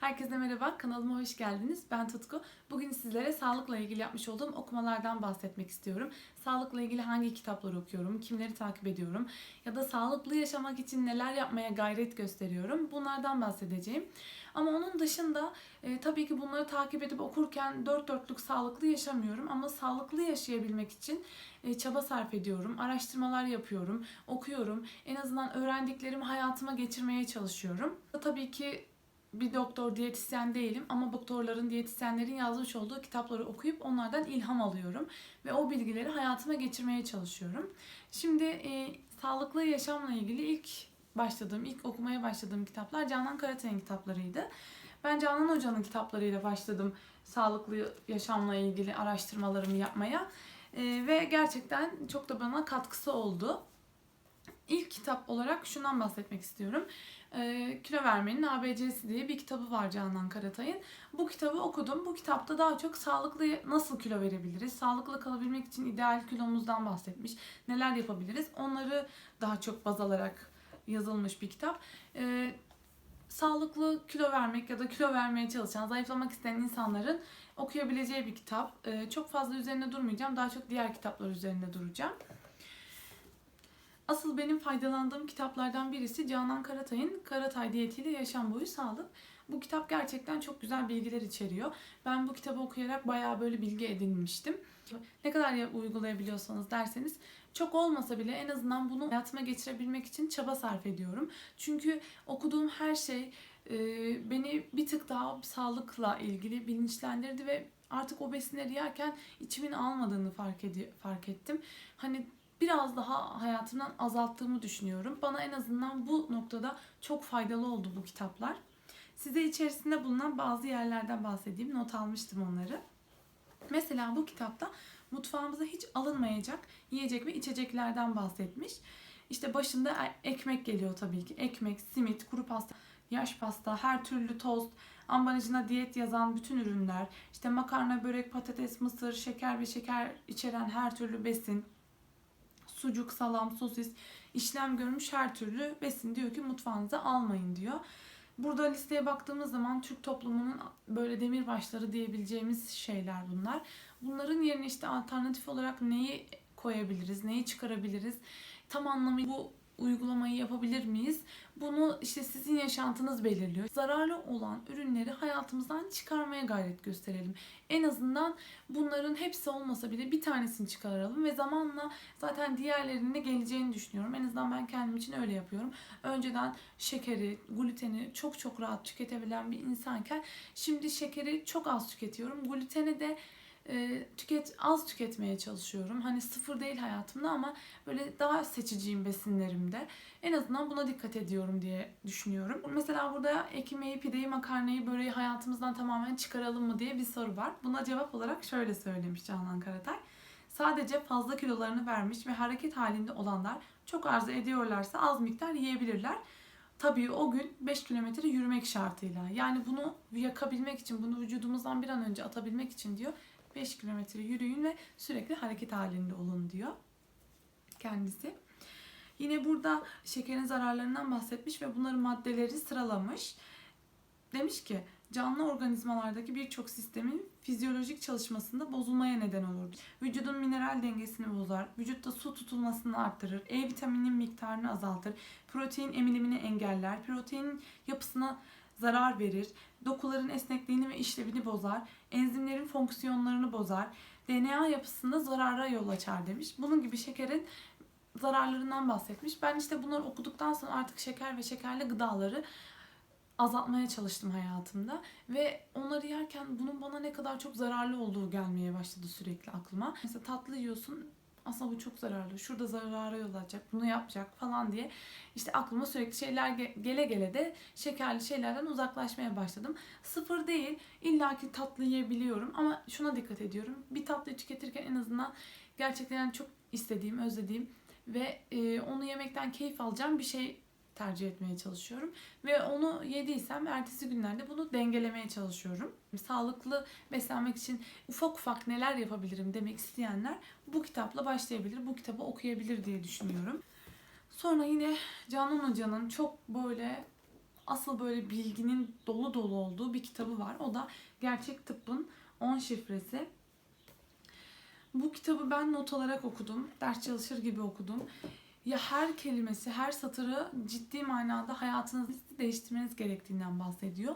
Herkese merhaba, kanalıma hoş geldiniz. Ben Tutku. Bugün sizlere sağlıkla ilgili yapmış olduğum okumalardan bahsetmek istiyorum. Sağlıkla ilgili hangi kitapları okuyorum, kimleri takip ediyorum ya da sağlıklı yaşamak için neler yapmaya gayret gösteriyorum. Bunlardan bahsedeceğim. Ama onun dışında e, tabii ki bunları takip edip okurken dört dörtlük sağlıklı yaşamıyorum. Ama sağlıklı yaşayabilmek için e, çaba sarf ediyorum, araştırmalar yapıyorum, okuyorum. En azından öğrendiklerimi hayatıma geçirmeye çalışıyorum. Tabii ki bir doktor, diyetisyen değilim ama doktorların, diyetisyenlerin yazmış olduğu kitapları okuyup onlardan ilham alıyorum ve o bilgileri hayatıma geçirmeye çalışıyorum. Şimdi e, sağlıklı yaşamla ilgili ilk başladığım, ilk okumaya başladığım kitaplar Canan Karatay'ın kitaplarıydı. Ben Canan Hoca'nın kitaplarıyla başladım sağlıklı yaşamla ilgili araştırmalarımı yapmaya E, ve gerçekten çok da bana katkısı oldu. İlk kitap olarak şundan bahsetmek istiyorum. Ee, Kilo Vermenin ABC'si diye bir kitabı var Canan Karatay'ın. Bu kitabı okudum. Bu kitapta daha çok sağlıklı nasıl kilo verebiliriz, sağlıklı kalabilmek için ideal kilomuzdan bahsetmiş. Neler yapabiliriz onları daha çok baz alarak yazılmış bir kitap. Ee, sağlıklı kilo vermek ya da kilo vermeye çalışan, zayıflamak isteyen insanların okuyabileceği bir kitap. Ee, çok fazla üzerine durmayacağım. Daha çok diğer kitaplar üzerinde duracağım. Asıl benim faydalandığım kitaplardan birisi Canan Karatay'ın Karatay Diyetiyle Yaşam Boyu Sağlık. Bu kitap gerçekten çok güzel bilgiler içeriyor. Ben bu kitabı okuyarak bayağı böyle bilgi edinmiştim. Ne kadar ya- uygulayabiliyorsanız derseniz çok olmasa bile en azından bunu hayatıma geçirebilmek için çaba sarf ediyorum. Çünkü okuduğum her şey e, beni bir tık daha sağlıkla ilgili bilinçlendirdi ve artık o besinleri yerken içimin almadığını fark, edi- fark ettim. Hani biraz daha hayatımdan azalttığımı düşünüyorum. Bana en azından bu noktada çok faydalı oldu bu kitaplar. Size içerisinde bulunan bazı yerlerden bahsedeyim. Not almıştım onları. Mesela bu kitapta mutfağımıza hiç alınmayacak yiyecek ve içeceklerden bahsetmiş. İşte başında e- ekmek geliyor tabii ki. Ekmek, simit, kuru pasta, yaş pasta, her türlü tost, ambalajına diyet yazan bütün ürünler, işte makarna, börek, patates, mısır, şeker ve şeker içeren her türlü besin, sucuk, salam, sosis, işlem görmüş her türlü besin diyor ki mutfağınıza almayın diyor. Burada listeye baktığımız zaman Türk toplumunun böyle demirbaşları diyebileceğimiz şeyler bunlar. Bunların yerine işte alternatif olarak neyi koyabiliriz, neyi çıkarabiliriz, tam anlamıyla bu uygulamayı yapabilir miyiz? Bunu işte sizin yaşantınız belirliyor. Zararlı olan ürünleri hayatımızdan çıkarmaya gayret gösterelim. En azından bunların hepsi olmasa bile bir tanesini çıkaralım ve zamanla zaten diğerlerinin de geleceğini düşünüyorum. En azından ben kendim için öyle yapıyorum. Önceden şekeri, gluteni çok çok rahat tüketebilen bir insanken şimdi şekeri çok az tüketiyorum. Gluteni de e, tüket az tüketmeye çalışıyorum. Hani sıfır değil hayatımda ama böyle daha seçiciyim besinlerimde. En azından buna dikkat ediyorum diye düşünüyorum. Mesela burada ekmeği, pideyi, makarnayı, böreği hayatımızdan tamamen çıkaralım mı diye bir soru var. Buna cevap olarak şöyle söylemiş Canan Karatay. Sadece fazla kilolarını vermiş ve hareket halinde olanlar çok arzu ediyorlarsa az miktar yiyebilirler. Tabii o gün 5 kilometre yürümek şartıyla. Yani bunu yakabilmek için, bunu vücudumuzdan bir an önce atabilmek için diyor 5 kilometre yürüyün ve sürekli hareket halinde olun diyor kendisi. Yine burada şekerin zararlarından bahsetmiş ve bunların maddeleri sıralamış. Demiş ki canlı organizmalardaki birçok sistemin fizyolojik çalışmasında bozulmaya neden olur. Vücudun mineral dengesini bozar, vücutta su tutulmasını arttırır, E vitamininin miktarını azaltır, protein emilimini engeller, proteinin yapısına zarar verir, dokuların esnekliğini ve işlevini bozar, enzimlerin fonksiyonlarını bozar, DNA yapısında zarara yol açar demiş. Bunun gibi şekerin zararlarından bahsetmiş. Ben işte bunları okuduktan sonra artık şeker ve şekerli gıdaları azaltmaya çalıştım hayatımda ve onları yerken bunun bana ne kadar çok zararlı olduğu gelmeye başladı sürekli aklıma. Mesela tatlı yiyorsun aslında bu çok zararlı. Şurada zarara yol açacak, bunu yapacak falan diye işte aklıma sürekli şeyler ge- gele gele de şekerli şeylerden uzaklaşmaya başladım. Sıfır değil, illaki tatlı yiyebiliyorum ama şuna dikkat ediyorum. Bir tatlıyı tüketirken en azından gerçekten çok istediğim, özlediğim ve onu yemekten keyif alacağım bir şey tercih etmeye çalışıyorum. Ve onu yediysem ertesi günlerde bunu dengelemeye çalışıyorum. Sağlıklı beslenmek için ufak ufak neler yapabilirim demek isteyenler bu kitapla başlayabilir, bu kitabı okuyabilir diye düşünüyorum. Sonra yine Canan Hoca'nın çok böyle asıl böyle bilginin dolu dolu olduğu bir kitabı var. O da Gerçek Tıbbın 10 şifresi. Bu kitabı ben not alarak okudum. Ders çalışır gibi okudum. Ya her kelimesi, her satırı ciddi manada hayatınızı değiştirmeniz gerektiğinden bahsediyor.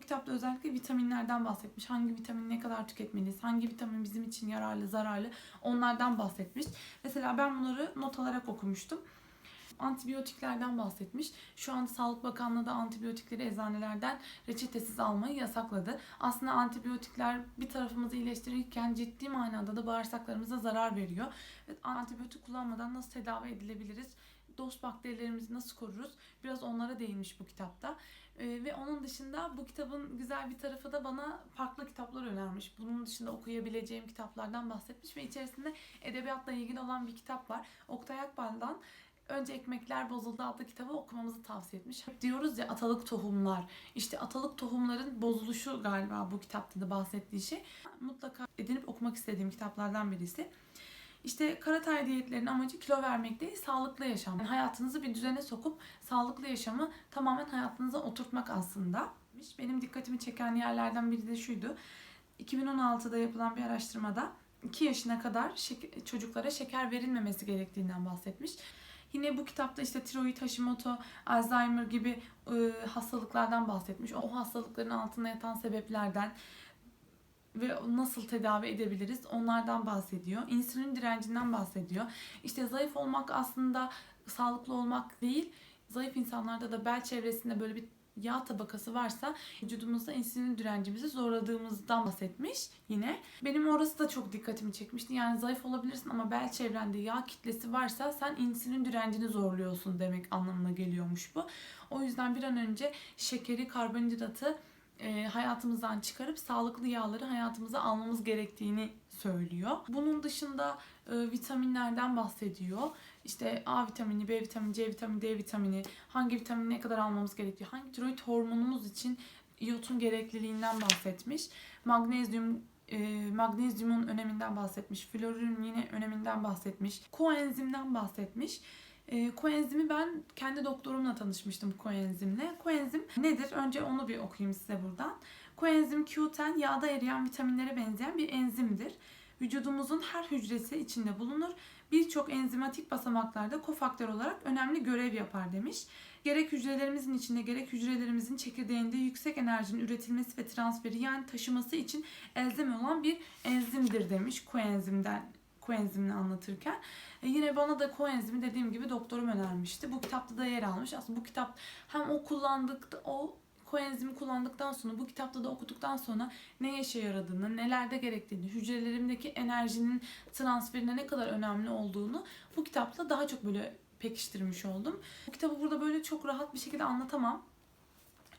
Kitapta özellikle vitaminlerden bahsetmiş. Hangi vitamini ne kadar tüketmeliyiz, hangi vitamin bizim için yararlı, zararlı onlardan bahsetmiş. Mesela ben bunları not alarak okumuştum. Antibiyotiklerden bahsetmiş. Şu an Sağlık Bakanlığı da antibiyotikleri eczanelerden reçetesiz almayı yasakladı. Aslında antibiyotikler bir tarafımızı iyileştirirken ciddi manada da bağırsaklarımıza zarar veriyor. Antibiyotik kullanmadan nasıl tedavi edilebiliriz? Dost bakterilerimizi nasıl koruruz? Biraz onlara değinmiş bu kitapta. Ee, ve onun dışında bu kitabın güzel bir tarafı da bana farklı kitaplar önermiş. Bunun dışında okuyabileceğim kitaplardan bahsetmiş ve içerisinde edebiyatla ilgili olan bir kitap var. Oktay Akbal'dan Önce Ekmekler Bozuldu adlı kitabı okumamızı tavsiye etmiş. Hep diyoruz ya atalık tohumlar. İşte atalık tohumların bozuluşu galiba bu kitapta da bahsettiği şey. Mutlaka edinip okumak istediğim kitaplardan birisi. İşte Karatay diyetlerinin amacı kilo vermek değil, sağlıklı yaşam. Yani hayatınızı bir düzene sokup sağlıklı yaşamı tamamen hayatınıza oturtmak aslında. Benim dikkatimi çeken yerlerden biri de şuydu. 2016'da yapılan bir araştırmada 2 yaşına kadar şek- çocuklara şeker verilmemesi gerektiğinden bahsetmiş. Yine bu kitapta işte tiroid, Hashimoto, Alzheimer gibi e, hastalıklardan bahsetmiş. O hastalıkların altında yatan sebeplerden ve nasıl tedavi edebiliriz onlardan bahsediyor. İnsülin direncinden bahsediyor. İşte zayıf olmak aslında sağlıklı olmak değil. Zayıf insanlarda da bel çevresinde böyle bir yağ tabakası varsa vücudumuzda insülin direncimizi zorladığımızdan bahsetmiş yine. Benim orası da çok dikkatimi çekmişti. Yani zayıf olabilirsin ama bel çevrende yağ kitlesi varsa sen insülin direncini zorluyorsun demek anlamına geliyormuş bu. O yüzden bir an önce şekeri, karbonhidratı e, hayatımızdan çıkarıp sağlıklı yağları hayatımıza almamız gerektiğini söylüyor. Bunun dışında vitaminlerden bahsediyor. İşte A vitamini, B vitamini, C vitamini, D vitamini, hangi vitamini ne kadar almamız gerekiyor, hangi tiroid hormonumuz için iyotun gerekliliğinden bahsetmiş. Magnezyum e, magnezyumun öneminden bahsetmiş. Florürün yine öneminden bahsetmiş. Koenzimden bahsetmiş. E, koenzimi ben kendi doktorumla tanışmıştım koenzimle. Koenzim nedir? Önce onu bir okuyayım size buradan. Koenzim Q10 yağda eriyen vitaminlere benzeyen bir enzimdir. Vücudumuzun her hücresi içinde bulunur. Birçok enzimatik basamaklarda kofaktör olarak önemli görev yapar demiş. Gerek hücrelerimizin içinde gerek hücrelerimizin çekirdeğinde yüksek enerjinin üretilmesi ve transferi yani taşıması için elzem olan bir enzimdir demiş koenzimden koenzimini anlatırken. E yine bana da koenzimi dediğim gibi doktorum önermişti. Bu kitapta da yer almış. Aslında bu kitap hem o kullandık o koenzimi kullandıktan sonra bu kitapta da okuduktan sonra ne işe yaradığını, nelerde gerektiğini, hücrelerimdeki enerjinin transferine ne kadar önemli olduğunu bu kitapla daha çok böyle pekiştirmiş oldum. Bu kitabı burada böyle çok rahat bir şekilde anlatamam.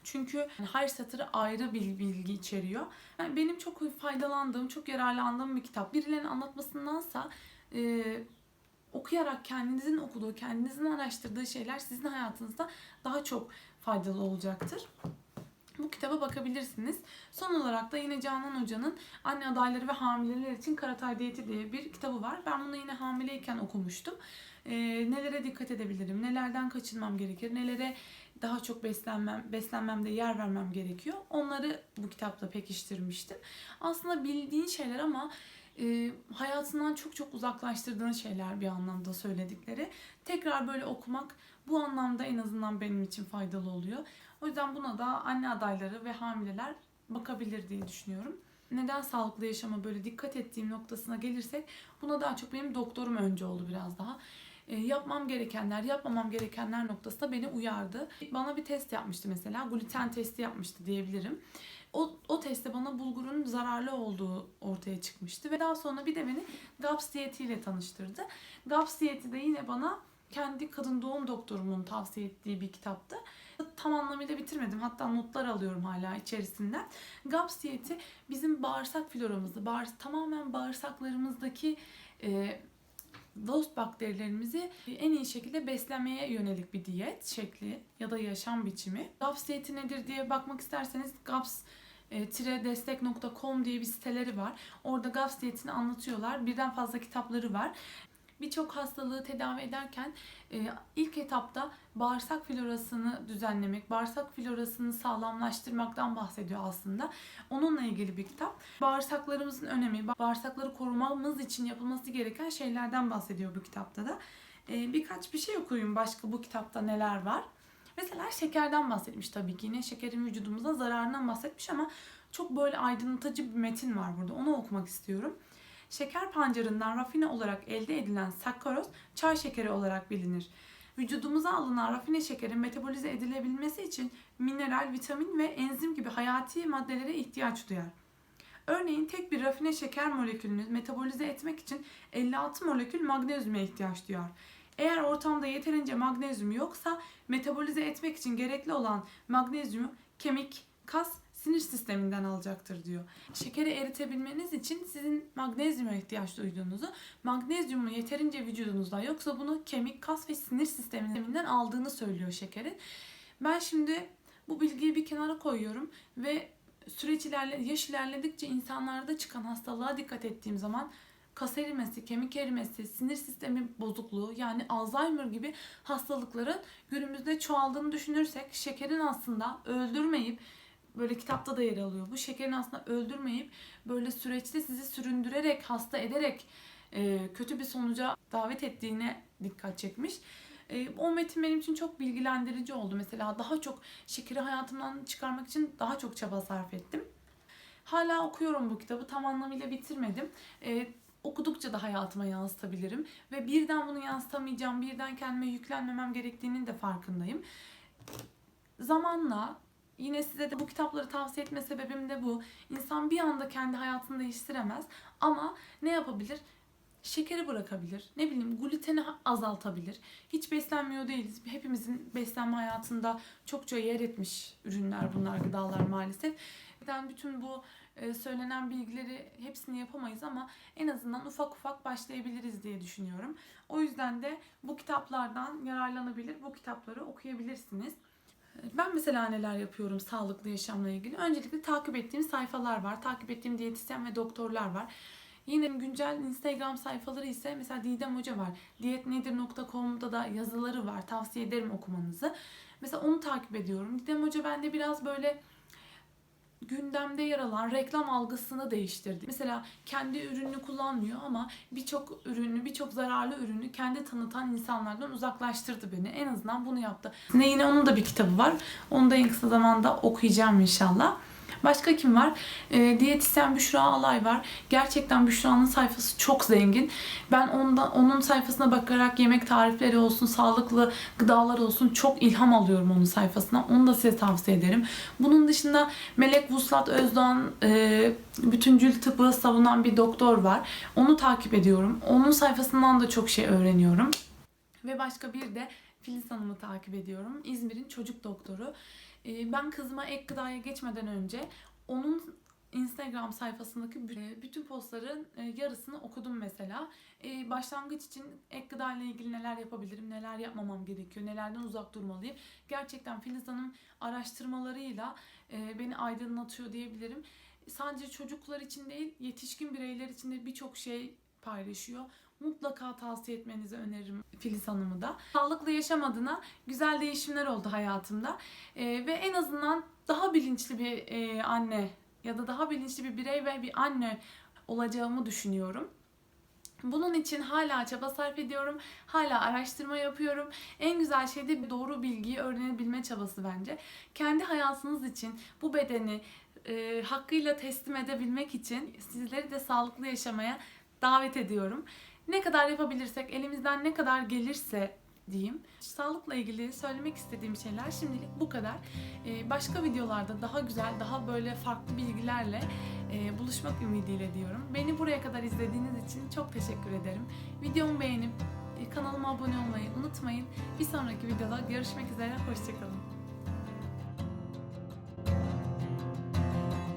Çünkü her satırı ayrı bir bilgi içeriyor. Yani benim çok faydalandığım, çok yararlandığım bir kitap. Birilerinin anlatmasındansa e, okuyarak kendinizin okuduğu, kendinizin araştırdığı şeyler sizin hayatınızda daha çok faydalı olacaktır. Bu kitaba bakabilirsiniz. Son olarak da yine Canan Hoca'nın Anne Adayları ve Hamileler için Karatay Diyeti diye bir kitabı var. Ben bunu yine hamileyken okumuştum. Ee, nelere dikkat edebilirim, nelerden kaçınmam gerekir, nelere daha çok beslenmem, beslenmemde yer vermem gerekiyor. Onları bu kitapta pekiştirmiştim. Aslında bildiğin şeyler ama e, hayatından çok çok uzaklaştırdığın şeyler bir anlamda söyledikleri. Tekrar böyle okumak bu anlamda en azından benim için faydalı oluyor. O yüzden buna da anne adayları ve hamileler bakabilir diye düşünüyorum. Neden sağlıklı yaşama böyle dikkat ettiğim noktasına gelirsek buna daha çok benim doktorum önce oldu biraz daha. E, yapmam gerekenler, yapmamam gerekenler noktasında beni uyardı. Bana bir test yapmıştı mesela. Gluten testi yapmıştı diyebilirim. O, o testte bana bulgurun zararlı olduğu ortaya çıkmıştı. Ve daha sonra bir de beni GAPS diyetiyle tanıştırdı. GAPS diyeti de yine bana kendi kadın doğum doktorumun tavsiye ettiği bir kitaptı. Tam anlamıyla bitirmedim. Hatta notlar alıyorum hala içerisinden. GAPS diyeti bizim bağırsak floramızı, bağır, tamamen bağırsaklarımızdaki e, dost bakterilerimizi en iyi şekilde beslemeye yönelik bir diyet şekli ya da yaşam biçimi. GAPS diyeti nedir diye bakmak isterseniz GAPS destek.com diye bir siteleri var. Orada GAPS diyetini anlatıyorlar. Birden fazla kitapları var. Birçok hastalığı tedavi ederken e, ilk etapta bağırsak florasını düzenlemek, bağırsak florasını sağlamlaştırmaktan bahsediyor aslında. Onunla ilgili bir kitap. Bağırsaklarımızın önemi, bağırsakları korumamız için yapılması gereken şeylerden bahsediyor bu kitapta da. E, birkaç bir şey okuyayım başka bu kitapta neler var. Mesela şekerden bahsetmiş tabii ki yine şekerin vücudumuza zararından bahsetmiş ama çok böyle aydınlatıcı bir metin var burada. Onu okumak istiyorum. Şeker pancarından rafine olarak elde edilen sakkaroz çay şekeri olarak bilinir. Vücudumuza alınan rafine şekerin metabolize edilebilmesi için mineral, vitamin ve enzim gibi hayati maddelere ihtiyaç duyar. Örneğin tek bir rafine şeker molekülünü metabolize etmek için 56 molekül magnezyuma ihtiyaç duyar. Eğer ortamda yeterince magnezyum yoksa metabolize etmek için gerekli olan magnezyumu kemik, kas, sinir sisteminden alacaktır diyor. Şekeri eritebilmeniz için sizin magnezyuma ihtiyaç duyduğunuzu, magnezyumu yeterince vücudunuzda yoksa bunu kemik, kas ve sinir sisteminden aldığını söylüyor şekerin. Ben şimdi bu bilgiyi bir kenara koyuyorum ve süreç ilerle, yaş ilerledikçe insanlarda çıkan hastalığa dikkat ettiğim zaman kas erimesi, kemik erimesi, sinir sistemi bozukluğu yani Alzheimer gibi hastalıkların günümüzde çoğaldığını düşünürsek şekerin aslında öldürmeyip böyle kitapta da yer alıyor. Bu şekerin aslında öldürmeyip böyle süreçte sizi süründürerek, hasta ederek e, kötü bir sonuca davet ettiğine dikkat çekmiş. E, o metin benim için çok bilgilendirici oldu. Mesela daha çok şekeri hayatımdan çıkarmak için daha çok çaba sarf ettim. Hala okuyorum bu kitabı. Tam anlamıyla bitirmedim. E, okudukça da hayatıma yansıtabilirim. Ve birden bunu yansıtamayacağım, birden kendime yüklenmemem gerektiğinin de farkındayım. Zamanla Yine size de bu kitapları tavsiye etme sebebim de bu. İnsan bir anda kendi hayatını değiştiremez ama ne yapabilir? Şekeri bırakabilir. Ne bileyim gluteni azaltabilir. Hiç beslenmiyor değiliz. Hepimizin beslenme hayatında çokça yer etmiş ürünler bunlar, gıdalar maalesef. Ben bütün bu e, söylenen bilgileri hepsini yapamayız ama en azından ufak ufak başlayabiliriz diye düşünüyorum. O yüzden de bu kitaplardan yararlanabilir, bu kitapları okuyabilirsiniz. Ben mesela neler yapıyorum sağlıklı yaşamla ilgili? Öncelikle takip ettiğim sayfalar var. Takip ettiğim diyetisyen ve doktorlar var. Yine güncel Instagram sayfaları ise mesela Didem Hoca var. Diyetnedir.com'da da yazıları var. Tavsiye ederim okumanızı. Mesela onu takip ediyorum. Didem Hoca bende biraz böyle gündemde yer alan reklam algısını değiştirdi. Mesela kendi ürününü kullanmıyor ama birçok ürünü, birçok zararlı ürünü kendi tanıtan insanlardan uzaklaştırdı beni. En azından bunu yaptı. Ne yine onun da bir kitabı var. Onu da en kısa zamanda okuyacağım inşallah. Başka kim var? E, diyetisyen Büşra Alay var. Gerçekten Büşra'nın sayfası çok zengin. Ben ondan, onun sayfasına bakarak yemek tarifleri olsun, sağlıklı gıdalar olsun çok ilham alıyorum onun sayfasına. Onu da size tavsiye ederim. Bunun dışında Melek Vuslat Özdoğan e, bütüncül tıbbı savunan bir doktor var. Onu takip ediyorum. Onun sayfasından da çok şey öğreniyorum. Ve başka bir de Filiz Hanım'ı takip ediyorum. İzmir'in çocuk doktoru. Ee, ben kızıma ek gıdaya geçmeden önce onun Instagram sayfasındaki bütün postların e, yarısını okudum mesela. Ee, başlangıç için ek gıda ile ilgili neler yapabilirim, neler yapmamam gerekiyor, nelerden uzak durmalıyım. Gerçekten Filiz Hanım araştırmalarıyla e, beni aydınlatıyor diyebilirim. Sadece çocuklar için değil, yetişkin bireyler için de birçok şey paylaşıyor mutlaka tavsiye etmenizi öneririm Filiz Hanım'ı da. Sağlıklı yaşam adına güzel değişimler oldu hayatımda. Ee, ve en azından daha bilinçli bir e, anne ya da daha bilinçli bir birey ve bir anne olacağımı düşünüyorum. Bunun için hala çaba sarf ediyorum. Hala araştırma yapıyorum. En güzel şey de doğru bilgiyi öğrenebilme çabası bence. Kendi hayatınız için bu bedeni e, hakkıyla teslim edebilmek için sizleri de sağlıklı yaşamaya davet ediyorum. Ne kadar yapabilirsek, elimizden ne kadar gelirse diyeyim. Sağlıkla ilgili söylemek istediğim şeyler şimdilik bu kadar. Ee, başka videolarda daha güzel, daha böyle farklı bilgilerle e, buluşmak ümidiyle diyorum. Beni buraya kadar izlediğiniz için çok teşekkür ederim. Videomu beğenip e, kanalıma abone olmayı unutmayın. Bir sonraki videoda görüşmek üzere, hoşçakalın.